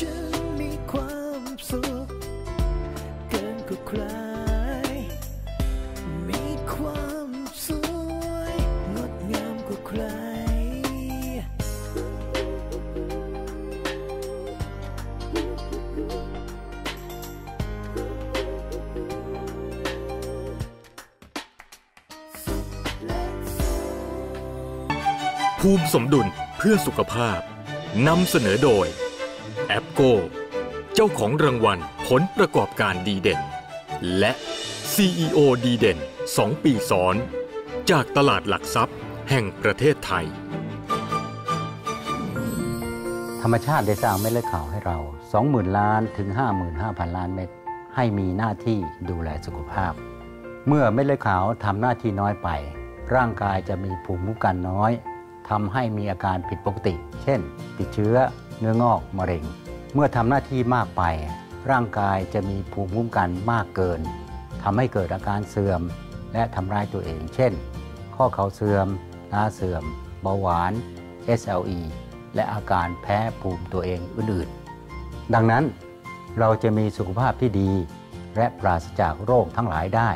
ฉันมีความสุข เกินกว่าใคร มีความสวย งดงามกว่าใคร ภูมิสมดุลเพื่อสุขภาพนำเสนอโดย โกเจ้าของรางวัลผลประกอบการดีเด่น และ CEO ดีเด่น 2 ปีซ้อน จากตลาดหลักทรัพย์แห่งประเทศไทย ธรรมชาติได้สร้างเม็ดเลือดขาวให้เรา 20,000 ล้านถึง 55,000 ล้านเม็ดให้มีหน้าที่ดูแลสุขภาพ เมื่อเม็ดเลือดขาวทำหน้าที่น้อยไป ร่างกายจะมีภูมิคุ้มกันน้อยทำให้มีอาการผิดปกติ เช่น ติดเชื้อ เนื้องอก มะเร็ง เมื่อทำหน้าที่มากไป ร่างกายจะมีภูมิคุ้มกันมากเกินทำให้เกิดอาการเสื่อม และทำร้ายตัวเอง เช่น ข้อเข่าเสื่อมหน้าเสื่อม เบาหวาน SLE และอาการแพ้ภูมิตัวเองอื่นๆ ดังนั้นเราจะมีสุขภาพที่ดี และปราศจากโรคทั้งหลายได้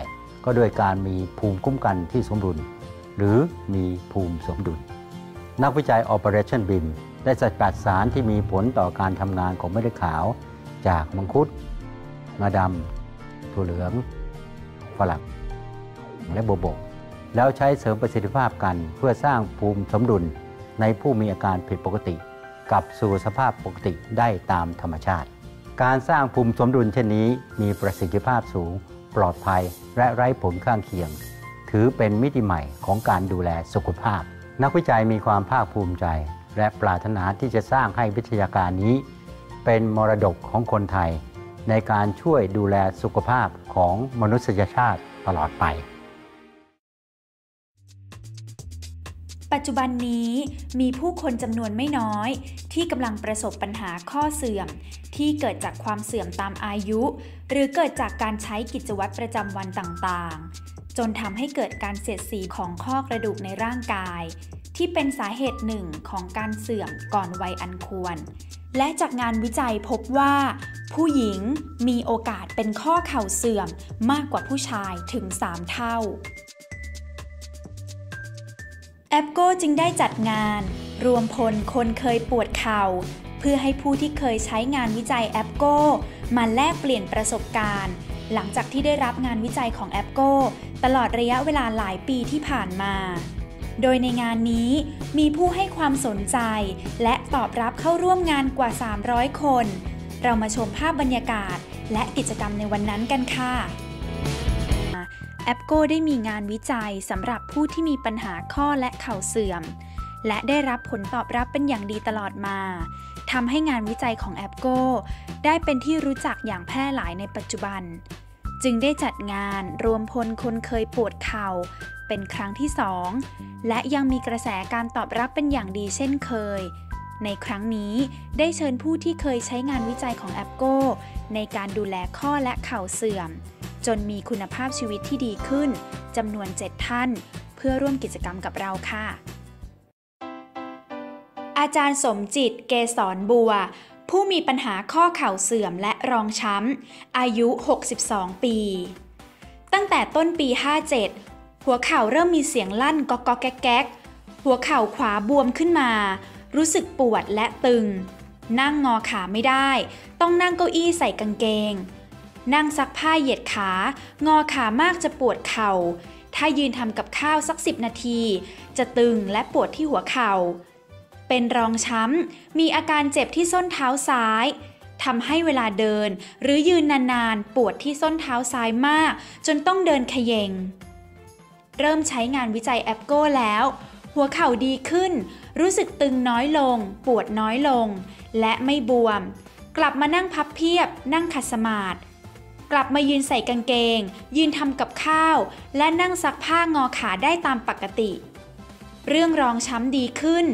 ก็โดยการมีภูมิคุ้มกันที่สมดุล หรือมีภูมิสมดุล นักวิจัย Operation BIM ได้สกัดสารที่มีผลต่อการทำงานของเม็ดเลือดขาว จากมังคุดงาดำถั่วเหลือง ฝรั่งและโบโบก แล้วใช้เสริมประสิทธิภาพกันเพื่อสร้างภูมิสมดุลในผู้มีอาการผิดปกติกลับสู่สภาพปกติได้ตามธรรมชาติ การสร้างภูมิสมดุลเช่นนี้มีประสิทธิภาพสูง ปลอดภัยและไร้ผลข้างเคียง ถือเป็นมิติใหม่ของการดูแลสุขภาพ นักวิจัยมีความภาคภูมิใจ และปรารถนาที่จะสร้างให้วิทยาการนี้ เป็นมรดกของคนไทย ในการช่วยดูแลสุขภาพของมนุษยชาติตลอดไป ปัจจุบันนี้มีผู้คนจำนวนไม่น้อย ที่กำลังประสบปัญหาข้อเสื่อม ที่เกิดจากความเสื่อมตามอายุ หรือเกิดจากการใช้กิจวัตรประจำวันต่างๆ จนทำให้เกิดการเสียดสีของข้อกระดูกในร่างกาย ที่เป็นสาเหตุหนึ่งของการเสื่อมก่อนวัยอันควร และจากงานวิจัยพบว่า ผู้หญิงมีโอกาสเป็นข้อเข่าเสื่อมมากกว่าผู้ชายถึง 3 เท่าแอปโก้จึงได้จัดงาน รวมพลคนเคยปวดเข่า เพื่อให้ผู้ที่เคยใช้งานวิจัยแอปโก้มาแลกเปลี่ยนประสบการณ์ หลังจากที่ได้รับงานวิจัยของแอปโก้ตลอดระยะเวลาหลายปีที่ผ่านมา โดยในงานนี้มีผู้ให้ความสนใจ และตอบรับเข้าร่วมงานกว่า 300 คน เรามาชมภาพบรรยากาศ และกิจกรรมในวันนั้นกันค่ะแอปโก้ได้มีงานวิจัยสำหรับผู้ที่มีปัญหาข้อและเข่าเสื่อม และได้รับผลตอบรับเป็นอย่างดีตลอดมาทำให้งานวิจัยของแอปโก้ได้เป็นที่รู้จักอย่างแพร่หลายในปัจจุบัน จึงได้จัดงานรวมพลคนเคยปวดเข่า เป็นครั้งที่สองและยังมีกระแสการตอบรับเป็นอย่างดีเช่นเคย ในครั้งนี้ได้เชิญผู้ที่เคยใช้งานวิจัยของแอปโก้ในการดูแลข้อและเข่าเสื่อม จนมีคุณภาพชีวิตที่ดีขึ้นจำนวน 7 ท่าน เพื่อร่วมกิจกรรมกับเราค่ะ อาจารย์สมจิตเกษรบัวผู้มีปัญหาข้อเข่าเสื่อมและรองช้ำ อายุ 62 ปี ตั้งแต่ต้นปี 57 หัวเข่าเริ่มมีเสียงลั่นก๊อกก๊อกแก๊กแก๊กหัวเข่าขวาบวมขึ้นมา รู้สึกปวดและตึง นั่งงอขาไม่ได้ ต้องนั่งเก้าอี้ใส่กางเกง นั่งซักผ้าเหยียดขา งอขามากจะปวดเข่า ถ้ายืนทำกับข้าวสักสิบนาที จะตึงและปวดที่หัวเข่า เป็นรองช้ำ มีอาการเจ็บที่ส้นเท้าซ้ายทำให้เวลาเดินหรือยืนนานๆ ปวดที่ส้นเท้าซ้ายมาก จนต้องเดินขยง เริ่มใช้งานวิจัยแอปโก้แล้ว หัวเข่าดีขึ้น รู้สึกตึงน้อยลง ปวดน้อยลง และไม่บวม กลับมานั่งพับเพียบ นั่งขัดสมาธิกลับมายืนใส่กางเกง ยืนทำกับข้าว และนั่งซักผ้างอขาได้ตามปกติ เรื่องรองช้ำดีขึ้น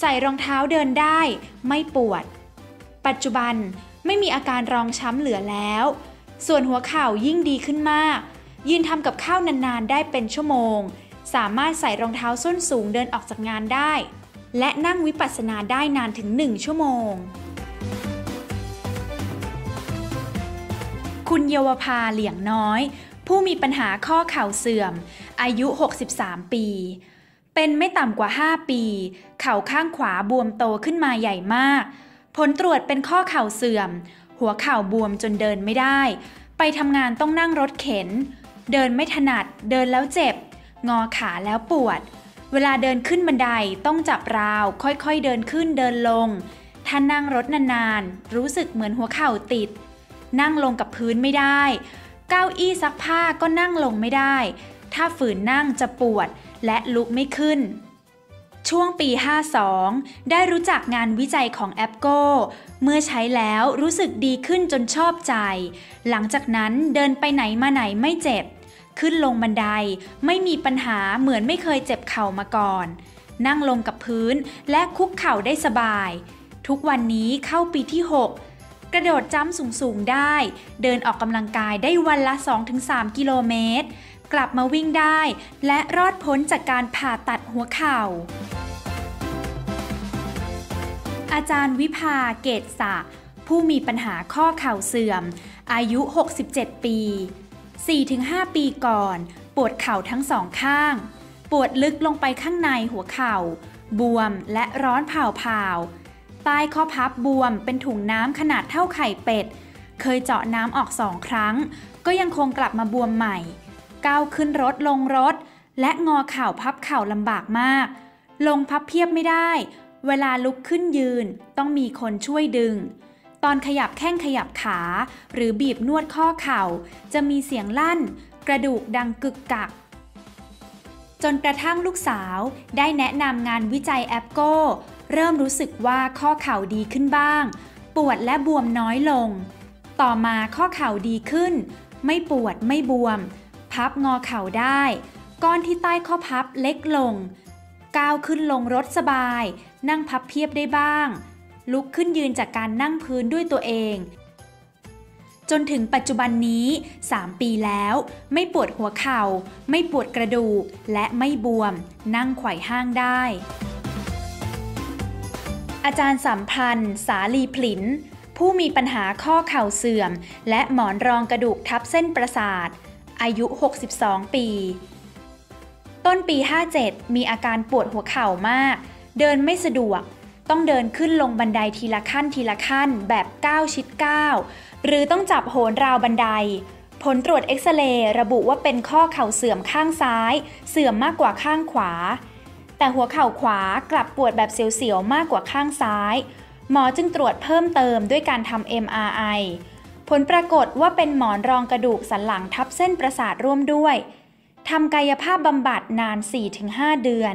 ใส่รองเท้าเดินได้ ไม่ปวด ปัจจุบันไม่มีอาการรองช้ำเหลือแล้ว ส่วนหัวเข่ายิ่งดีขึ้นมาก ยืนทำกับข้าวนานๆ ได้เป็นชั่วโมง สามารถใส่รองเท้าส้นสูงเดินออกจากงานได้ และนั่งวิปัสสนาได้นานถึง 1 ชั่วโมง คุณเยาวภาเหลียงน้อย ผู้มีปัญหาข้อเข่าเสื่อม อายุ 63 ปี เป็นไม่ต่ำกว่า 5 ปี เข่าข้างขวาบวมโตขึ้นมาใหญ่มาก ผลตรวจเป็นข้อเข่าเสื่อม หัวเข่าบวมจนเดินไม่ได้ไปทำงานต้องนั่งรถเข็น เดินไม่ถนัด เดินแล้วเจ็บ งอขาแล้วปวด เวลาเดินขึ้นบันไดต้องจับราว ค่อยๆเดินขึ้นเดินลง ถ้านั่งรถนานๆ รู้สึกเหมือนหัวเข่าติด นั่งลงกับพื้นไม่ได้ เก้าอี้ซักผ้าก็นั่งลงไม่ได้ ถ้าฝืนนั่งจะปวดและลุกไม่ขึ้นช่วงปี 52 ได้รู้จักงานวิจัยของแอปโกเมื่อใช้แล้วรู้สึกดีขึ้นจนชอบใจ หลังจากนั้นเดินไปไหนมาไหนไม่เจ็บ ขึ้นลงบันไดไม่มีปัญหาเหมือนไม่เคยเจ็บเข่ามาก่อน นั่งลงกับพื้นและคุกเข่าได้สบาย ทุกวันนี้เข้าปีที่ 6 กระโดดจ้ำสูงๆได้ เดินออกกำลังกายได้วันละ 2-3 กิโลเมตร กลับมาวิ่งได้ และรอดพ้นจากการผ่าตัดหัวเข่าอาจารย์วิภาเกตสะผู้มีปัญหาข้อเข่าเสื่อม อายุ 67 ปี 4-5 ปีก่อน ปวดเข่าทั้งสองข้าง ปวดลึกลงไปข้างในหัวเข่า บวมและร้อนเผาๆใต้ข้อพับบวมเป็นถุงน้ำขนาดเท่าไข่เป็ด เคยเจาะน้ำออกสองครั้ง ก็ยังคงกลับมาบวมใหม่ ก้าวขึ้นรถลงรถ และงอเข่าพับเข่าลำบากมาก ลงพับเพียบไม่ได้ เวลาลุกขึ้นยืนต้องมีคนช่วยดึง ตอนขยับแข้งขยับขา หรือบีบนวดข้อเข่า จะมีเสียงลั่น กระดูกดังกึกกัก จนกระทั่งลูกสาวได้แนะนำงานวิจัยแอปโก้ เริ่มรู้สึกว่าข้อเข่าดีขึ้นบ้าง ปวดและบวมน้อยลง ต่อมาข้อเข่าดีขึ้น ไม่ปวดไม่บวม พับงอเข่าได้ ก้อนที่ใต้ข้อพับเล็กลง ก้าวขึ้นลงรถสบาย นั่งพับเพียบได้บ้าง ลุกขึ้นยืนจากการนั่งพื้นด้วยตัวเอง จนถึงปัจจุบันนี้ 3 ปีแล้ว ไม่ปวดหัวเข่า ไม่ปวดกระดูก และไม่บวม นั่งไขว่ห้างได้ อาจารย์สัมพันธ์ สาลีผลิน ผู้มีปัญหาข้อเข่าเสื่อม และหมอนรองกระดูกทับเส้นประสาท อายุ 62 ปีต้นปี 57 มีอาการปวดหัวเข่ามาก เดินไม่สะดวก ต้องเดินขึ้นลงบันไดทีละขั้นทีละขั้นแบบก้าวชิดก้าวหรือต้องจับโหนราวบันได ผลตรวจเอ็กซเรย์ระบุว่าเป็นข้อเข่าเสื่อมข้างซ้าย เสื่อมมากกว่าข้างขวา แต่หัวเข่าขวากลับปวดแบบเสียวๆมากกว่าข้างซ้าย หมอจึงตรวจเพิ่มเติมด้วยการทำ MRI ผลปรากฏว่าเป็นหมอนรองกระดูกสันหลังทับเส้นประสาทร่วมด้วยทำกายภาพบำบัดนาน 4-5 เดือน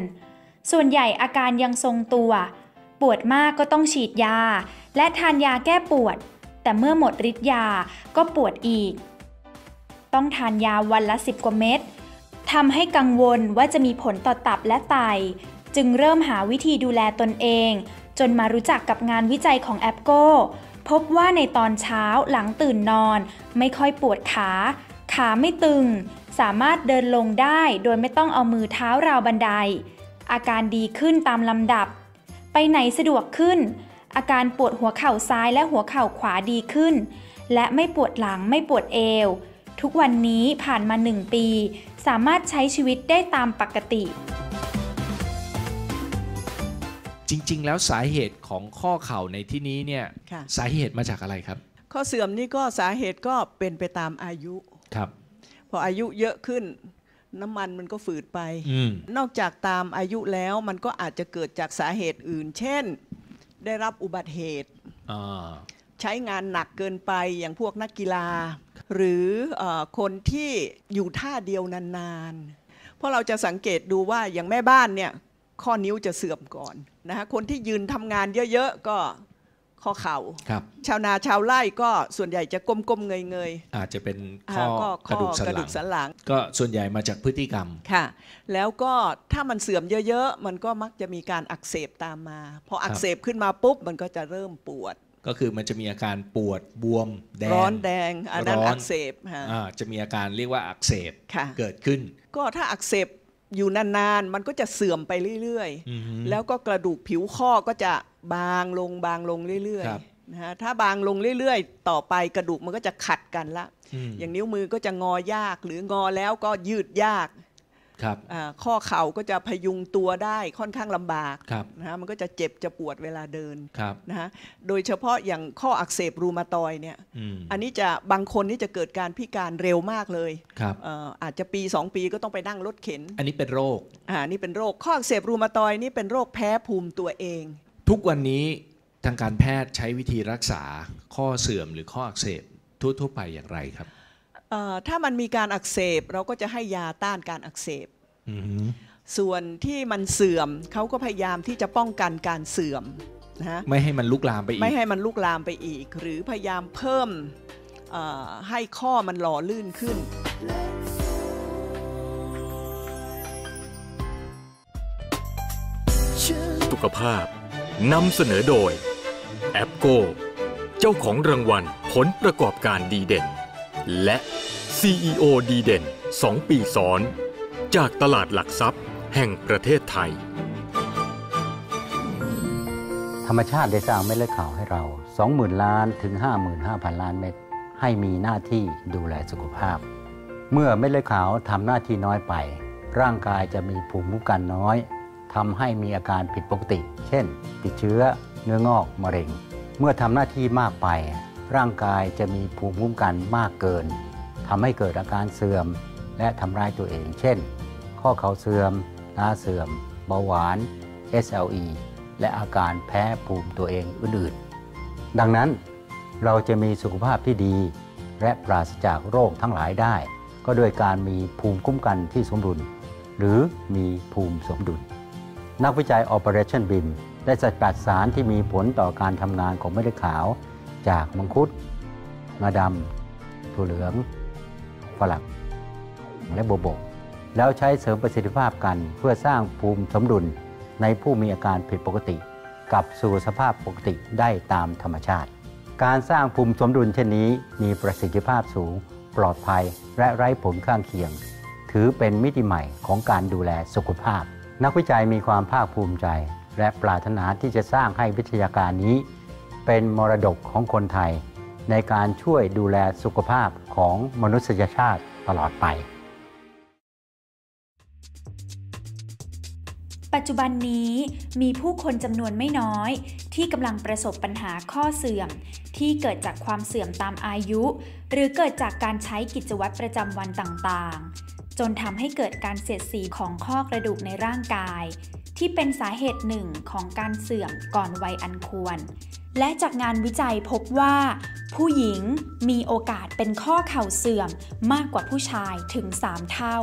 ส่วนใหญ่อาการยังทรงตัว ปวดมากก็ต้องฉีดยา และทานยาแก้ปวด แต่เมื่อหมดฤทธิ์ยาก็ปวดอีก ต้องทานยาวันละ 10 กว่าเม็ดทำให้กังวลว่าจะมีผลต่อตับและไต จึงเริ่มหาวิธีดูแลตนเอง จนมารู้จักกับงานวิจัยของแอปโก้พบว่าในตอนเช้าหลังตื่นนอน ไม่ค่อยปวดขา ขาไม่ตึง สามารถเดินลงได้โดยไม่ต้องเอามือเท้าราวบันได อาการดีขึ้นตามลำดับ ไปไหนสะดวกขึ้น อาการปวดหัวเข่าซ้ายและหัวเข่าขวาดีขึ้น และไม่ปวดหลังไม่ปวดเอว ทุกวันนี้ผ่านมาหนึ่งปี สามารถใช้ชีวิตได้ตามปกติ จริง ๆ แล้วสาเหตุของข้อเข่าในที่นี้เนี่ยค่ะ สาเหตุมาจากอะไรครับข้อเสื่อมนี่ก็สาเหตุก็เป็นไปตามอายุ ครับ พออายุเยอะขึ้น น้ำมันมันก็ฝืดไปอืมนอกจากตามอายุแล้วมันก็อาจจะเกิดจากสาเหตุอื่น เช่น ได้รับอุบัติเหตุอ่าใช้งานหนักเกินไปอย่างพวกนักกีฬา หรือเออคนที่อยู่ท่าเดียวนานๆ เพราะเราจะสังเกตดูว่าอย่างแม่บ้านเนี่ยข้อนิ้วจะเสื่อมก่อนนะคะคนที่ยืนทำงานเยอะๆก็ ข้อเข่าครับชาวนาชาวไร่ก็ส่วนใหญ่จะก้มๆเงยๆ อาจจะเป็นอ่าข้อก็กระดูกสันกระหลัดูงกสันหลัง ก็ส่วนใหญ่มาจากพฤติกรรมค่ะ แล้วก็ถ้ามันเสื่อมเยอะๆ มันก็มักจะมีการอักเสบตามมา พออักเสบขึ้นมาปุ๊บมันก็จะเริ่มปวด ก็คือมันจะมีอาการปวดบวมแดงร้อนแดงอันนั้นร้อนอักเสบฮะอ่าจะมีอาการเรียกว่าอักเสบค่ะเกิดขึ้น ก็ถ้าอักเสบอยู่นานๆ มันก็จะเสื่อมไปเรื่อยอือฮึๆแล้วก็กระดูกผิวข้อก็จะ บางลงบางลงเรื่อยครับ ๆนะฮะถ้าบางลงเรื่อยๆ ต่อไปกระดูกมันก็จะขัดกันละ อืมอย่างนิ้วมือก็จะงอยาก หรืองอแล้วก็ยืดยากครับอ่าข้อเข่าก็จะพยุงตัวได้ค่อนข้างลำบากครับนะฮะมันก็จะเจ็บจะปวดเวลาเดินครับนะฮะโดยเฉพาะอย่างข้ออักเสบรูมาตอยเนี่ยอืมอันนี้จะบางคนนี่จะเกิดการพิการเร็วมากเลยครับ เอ่ออาจจะปี 2 ปีก็ต้องไปนั่งรถเข็นอันนี้เป็นโรคอ่านี่เป็นโรคข้ออักเสบรูมาตอยนี่เป็นโรคแพ้ภูมิตัวเอง ทุกวันนี้ทางการแพทย์ใช้วิธีรักษาข้อเสื่อมหรือข้ออักเสบทั่วๆไปอย่างไรครับ เอ่อถ้ามันมีการอักเสบเราก็จะให้ยาต้านการอักเสบ อือหือส่วนที่มันเสื่อมเขาก็พยายามที่จะป้องกันการเสื่อมนะฮะไม่ให้มันลุกลามไปอีก ไม่ให้มันลุกลามไปอีก หรือพยายามเพิ่มเอ่อให้ข้อมันหล่อลื่นขึ้น สุขภาพ นำเสนอโดย แอปโก เจ้าของรางวัลผลประกอบการดีเด่น และ CEO ดีเด่น 2 ปีซ้อน จากตลาดหลักทรัพย์แห่งประเทศไทย ธรรมชาติได้สร้างเม็ดเลือดขาวให้เรา 20,000 ล้านถึง 55,000 ล้านเม็ดให้มีหน้าที่ดูแลสุขภาพ เมื่อเม็ดเลือดขาวทำหน้าที่น้อยไป ร่างกายจะมีภูมิคุ้มกันน้อย ทำให้มีอาการผิดปกติ เช่น ติดเชื้อ เนื้องอก มะเร็ง เมื่อทำหน้าที่มากไป ร่างกายจะมีภูมิคุ้มกันมากเกินทำให้เกิดอาการเสื่อม และทำร้ายตัวเอง เช่น ข้อเข่าเสื่อม ตาเสื่อม เบาหวาน SLE และอาการแพ้ภูมิตัวเองอื่นๆ ดังนั้นเราจะมีสุขภาพที่ดี และปราศจากโรคทั้งหลายได้ ก็โดยการมีภูมิคุ้มกันที่สมดุล หรือมีภูมิสมดุล นักวิจัย Operation BIM ได้สกัดสารที่มีผลต่อการทำงานของเม็ดเลือดขาว จากมังคุดงาดำถั่วเหลืองฝรั่งและโบบก แล้วใช้เสริมประสิทธิภาพกันเพื่อสร้างภูมิสมดุลในผู้มีอาการผิดปกติกลับสู่สภาพปกติได้ตามธรรมชาติ การสร้างภูมิสมดุลเช่นนี้มีประสิทธิภาพสูง ปลอดภัยและไร้ผลข้างเคียง ถือเป็นมิติใหม่ของการดูแลสุขภาพ นักวิจัยมีความภาคภูมิใจ และปรารถนาที่จะสร้างให้วิทยาการนี้ เป็นมรดกของคนไทย ในการช่วยดูแลสุขภาพของมนุษยชาติตลอดไป ปัจจุบันนี้มีผู้คนจำนวนไม่น้อย ที่กำลังประสบปัญหาข้อเสื่อม ที่เกิดจากความเสื่อมตามอายุ หรือเกิดจากการใช้กิจวัตรประจำวันต่างๆ จนทำให้เกิดการเสียดสีของข้อกระดูกในร่างกาย ที่เป็นสาเหตุหนึ่งของการเสื่อมก่อนวัยอันควร และจากงานวิจัยพบว่า ผู้หญิงมีโอกาสเป็นข้อเข่าเสื่อมมากกว่าผู้ชายถึง 3 เท่า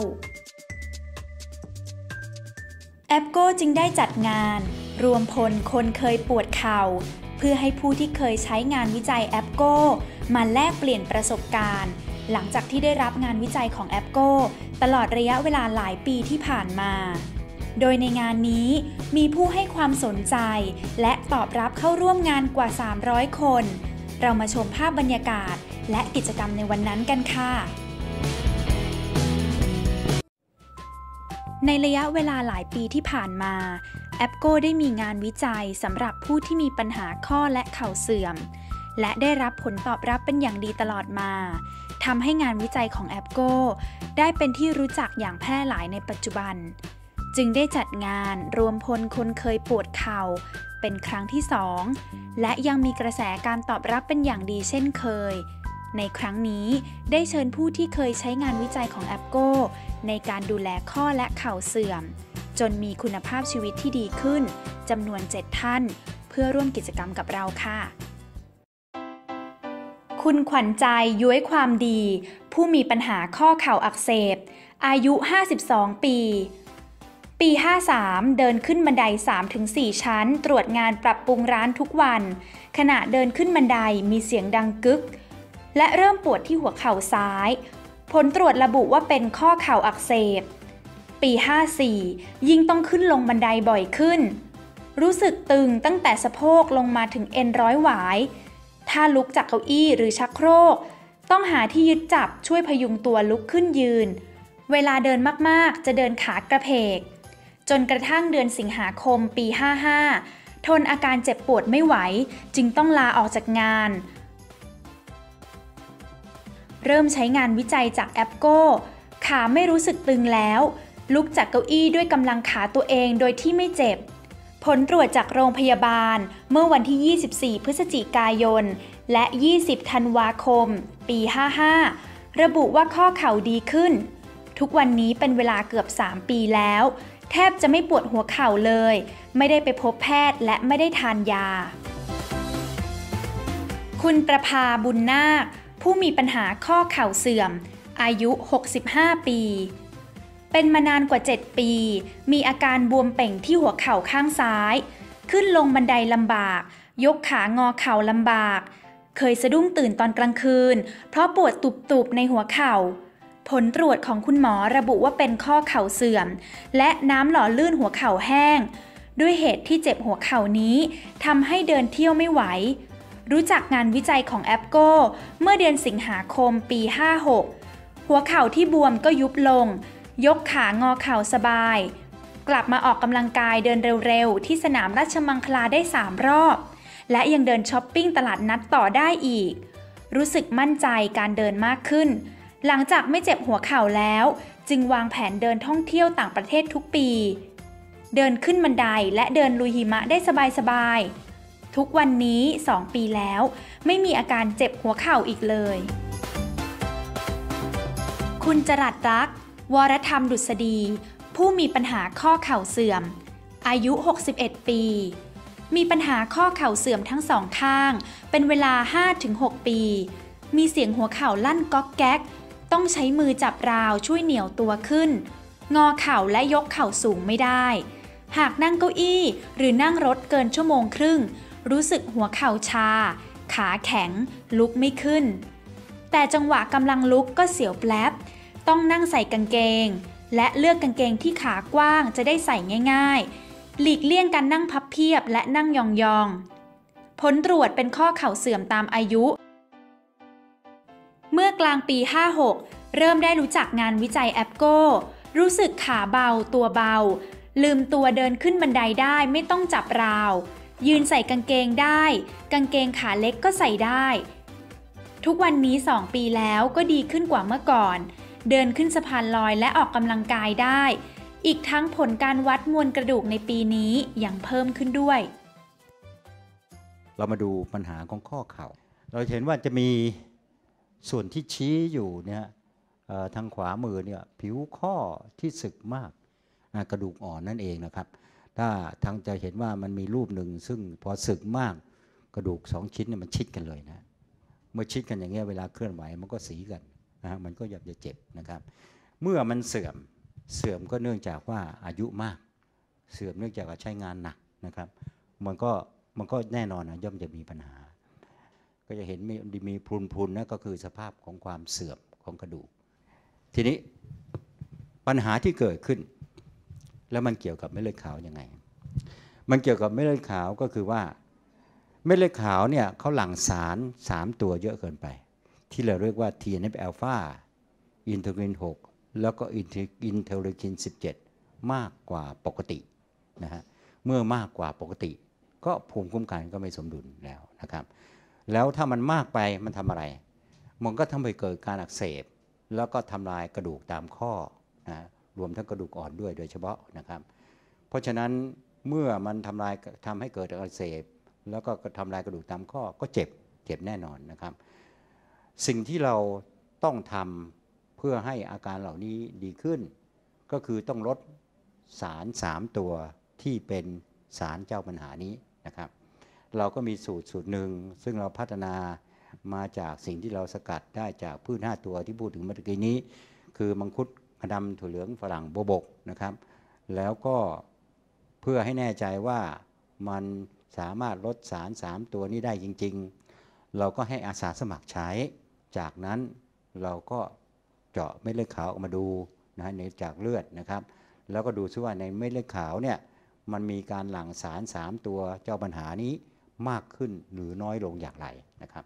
แอปโก้จึงได้จัดงาน รวมพลคนเคยปวดเข่า เพื่อให้ผู้ที่เคยใช้งานวิจัยแอปโก้มาแลกเปลี่ยนประสบการณ์ หลังจากที่ได้รับงานวิจัยของแอปโก้ตลอดระยะเวลาหลายปีที่ผ่านมา โดยในงานนี้มีผู้ให้ความสนใจ และตอบรับเข้าร่วมงานกว่า 300 คน เรามาชมภาพบรรยากาศ และกิจกรรมในวันนั้นกันค่ะในระยะเวลาหลายปีที่ผ่านมา แอปโกได้มีงานวิจัยสำหรับผู้ที่มีปัญหาข้อและเข่าเสื่อม และได้รับผลตอบรับเป็นอย่างดีตลอดมา ทำให้งานวิจัยของแอปโกได้เป็นที่รู้จักอย่างแพร่หลายในปัจจุบัน จึงได้จัดงานรวมพลคนเคยปวดเข่า เป็นครั้งที่สองและยังมีกระแสการตอบรับเป็นอย่างดีเช่นเคย ในครั้งนี้ได้เชิญผู้ที่เคยใช้งานวิจัยของแอปโกในการดูแลข้อและเข่าเสื่อม จนมีคุณภาพชีวิตที่ดีขึ้นจำนวน 7 ท่าน เพื่อร่วมกิจกรรมกับเราค่ะ คุณขวัญใจย้วยความดี ผู้มีปัญหาข้อเข่าอักเสบ อายุ 52 ปี ปี 53 เดินขึ้นบันได 3-4 ชั้น ตรวจงานปรับปรุงร้านทุกวัน ขณะเดินขึ้นบันไดมีเสียงดังกึก และเริ่มปวดที่หัวเข่าซ้าย ผลตรวจระบุว่าเป็นข้อเข่าอักเสบ ปี 54 ยิ่งต้องขึ้นลงบันไดบ่อยขึ้น รู้สึกตึงตั้งแต่สะโพกลงมาถึงเอ็นร้อยหวาย ถ้าลุกจากเก้าอี้หรือชักโครก ต้องหาที่ยึดจับช่วยพยุงตัวลุกขึ้นยืน เวลาเดินมากๆ จะเดินขากระเพก จนกระทั่งเดือนสิงหาคมปี 55 ทนอาการเจ็บปวดไม่ไหว จึงต้องลาออกจากงาน เริ่มใช้งานวิจัยจากแอปโก้ ขาไม่รู้สึกตึงแล้ว ลุกจากเก้าอี้ด้วยกำลังขาตัวเองโดยที่ไม่เจ็บ ผลตรวจจากโรงพยาบาลเมื่อวันที่ 24 พฤศจิกายน และ 20 ธันวาคม ปี 55 ระบุว่าข้อเข่าดีขึ้น ทุกวันนี้เป็นเวลาเกือบ 3 ปีแล้ว แทบจะไม่ปวดหัวเข่าเลย ไม่ได้ไปพบแพทย์และไม่ได้ทานยา คุณประภาบุญนาค ผู้มีปัญหาข้อเข่าเสื่อม อายุ 65 ปี เป็นมานานกว่า 7 ปี มีอาการบวมเป่งที่หัวเข่าข้างซ้าย ขึ้นลงบันไดลำบาก ยกขางอเข่าลำบาก เคยสะดุ้งตื่นตอนกลางคืน เพราะปวดตุบๆในหัวเข่า ผลตรวจของคุณหมอระบุว่าเป็นข้อเข่าเสื่อม และน้ำหล่อลื่นหัวเข่าแห้ง ด้วยเหตุที่เจ็บหัวเข่านี้ทำให้เดินเที่ยวไม่ไหว รู้จักงานวิจัยของแอปโก้เมื่อเดือนสิงหาคมปี 56 หัวเข่าที่บวมก็ยุบลง ยกขางอเข่าสบาย กลับมาออกกำลังกายเดินเร็วๆ ที่สนามราชมังคลาได้ 3 รอบ และยังเดินช้อปปิ้งตลาดนัดต่อได้อีก รู้สึกมั่นใจการเดินมากขึ้น หลังจากไม่เจ็บหัวเข่าแล้ว จึงวางแผนเดินท่องเที่ยวต่างประเทศทุกปี เดินขึ้นบันไดและเดินลุยหิมะได้สบายๆ ทุกวันนี้ 2 ปีแล้ว ไม่มีอาการเจ็บหัวเข่าอีกเลย คุณจรัสรัก วรธรรมดุษฎี ผู้มีปัญหาข้อเข่าเสื่อม อายุ 61 ปี มีปัญหาข้อเข่าเสื่อมทั้งสองข้าง เป็นเวลา 5-6 ปี มีเสียงหัวเข่าลั่นก๊อกแก๊ก ต้องใช้มือจับราวช่วยเหนี่ยวตัวขึ้น งอเข่าและยกเข่าสูงไม่ได้ หากนั่งเก้าอี้หรือนั่งรถเกินชั่วโมงครึ่ง รู้สึกหัวเข่าชา ขาแข็ง ลุกไม่ขึ้น แต่จังหวะกำลังลุกก็เสียวแปลบ ต้องนั่งใส่กางเกง และเลือกกางเกงที่ขากว้างจะได้ใส่ง่าย ๆ หลีกเลี่ยงการนั่งพับเพียบและนั่งยองๆ ผลตรวจเป็นข้อเข่าเสื่อมตามอายุ เมื่อกลางปี 56 เริ่มได้รู้จักงานวิจัยแอปโก้ รู้สึกขาเบาตัวเบา ลืมตัวเดินขึ้นบันไดได้ไม่ต้องจับราว ยืนใส่กางเกงได้ กางเกงขาเล็กก็ใส่ได้ ทุกวันนี้ 2 ปีแล้วก็ดีขึ้นกว่าเมื่อก่อน เดินขึ้นสะพานลอยและออกกำลังกายได้ อีกทั้งผลการวัดมวลกระดูกในปีนี้ยังเพิ่มขึ้นด้วย เรามาดูปัญหาของข้อเข่า เราเห็นว่าจะมีส่วนที่ชี้อยู่เนี่ยทางขวามือเนี่ยผิวข้อที่สึกมากกระดูกอ่อนนั่นเองนะครับ ถ้าทางจะเห็นว่ามันมีรูปหนึ่ง ซึ่งพอสึกมากกระดูกสองชิ้นเนี่ยมันชิดกันเลยนะ เมื่อชิดกันอย่างเงี้ยเวลาเคลื่อนไหวมันก็สีกัน นะฮะมันก็อยากจะเจ็บนะครับ เมื่อมันเสื่อมเสื่อมก็เนื่องจากว่าอายุมาก เสื่อมเนื่องจากว่าใช้งานหนักนะครับ มันก็มันก็แน่นอนนะย่อมจะมีปัญหา ก็จะเห็นมีมีพรุนพรุนนะก็คือสภาพของความเสื่อมของกระดูก ทีนี้ปัญหาที่เกิดขึ้น แล้วมันเกี่ยวกับเม็ดเลือดขาวยังไง มันเกี่ยวกับเม็ดเลือดขาวก็คือว่าเม็ดเลือดขาวเนี่ยเขาหลั่งสาร 3 ตัวเยอะเกินไป ที่เราเรียกว่า TNF อ l p h a อินเทอร์ลิน6แล้วก็อินเทอร์ลิน17 มากกว่าปกตินะฮะเมื่อมากกว่าปกติ ก็ภูมิคุ้มกันก็ไม่สมดุลแล้วนะครับ แล้วถ้ามันมากไปมันทำอะไร มันก็ทำให้เกิดการอักเสบ แล้วก็ทำลายกระดูกตามข้อนะรวมทั้งกระดูกอ่อนด้วยโดยเฉพาะนะครับ เพราะฉะนั้นเมื่อมันทำลายทำให้เกิดอักเสบ แล้วก็ทำลายกระดูกตามข้อก็เจ็บเจ็บแน่นอนนะครับ สิ่งที่เราต้องทำเพื่อให้อาการเหล่านี้ดีขึ้น ก็คือต้องลดสาร3ตัวที่เป็นสารเจ้าปัญหานี้นะครับ เราก็มีสูตรสูตรหนึ่ง ซึ่งเราพัฒนามาจากสิ่งที่เราสกัดได้จากพืช5ตัวที่พูดถึงเมื่อกี้นี้ คือมังคุดกระดำถั่วเหลืองฝรั่งโบบกนะครับ แล้วก็เพื่อให้แน่ใจว่ามันสามารถลดสาร3ตัวนี้ได้จริง ๆ เราก็ให้อาสาสมัครใช้ จากนั้นเราก็เจาะเม็ดเลือดขาวออกมาดูนะฮะในจากเลือดนะครับ แล้วก็ดูซิว่าในเม็ดเลือดขาวเนี่ยมันมีการหลั่งสาร 3 ตัวเจ้าปัญหานี้มากขึ้นหรือน้อยลงอย่างไรนะครับ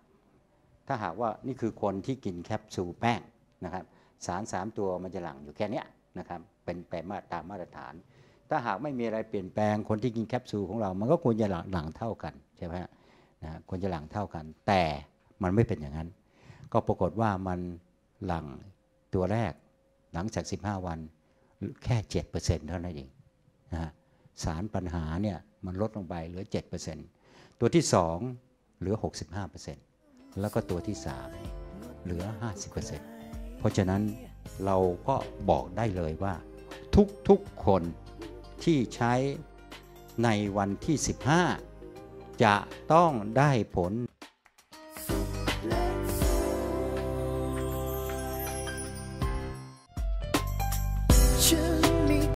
ถ้าหากว่านี่คือคนที่กินแคปซูลแป้งนะครับสาร 3 ตัวมันจะหลั่งอยู่แค่นี้นะครับเป็นแปรมาตามมาตรฐาน ถ้าหากไม่มีอะไรเปลี่ยนแปลงคนที่กินแคปซูลของเรา มันก็ควรจะหลังหลังเท่ากันใช่ไหมฮะนะฮะควรจะหลังเท่ากัน แต่มันไม่เป็นอย่างนั้น ก็ปรากฏว่ามันหลังตัวแรกหลังจาก 15 วันแค่7%เท่านั้นเองนะฮะสารปัญหาเนี่ยมันลดลงไปเหลือ 7%ตัวที่ 2 เหลือ 65%แล้วก็ตัวที่ 3 เหลือ 50%เพราะฉะนั้นเราก็บอกได้เลยว่า ทุกๆคนที่ใช้ในวันที่ 15 จะต้องได้ผล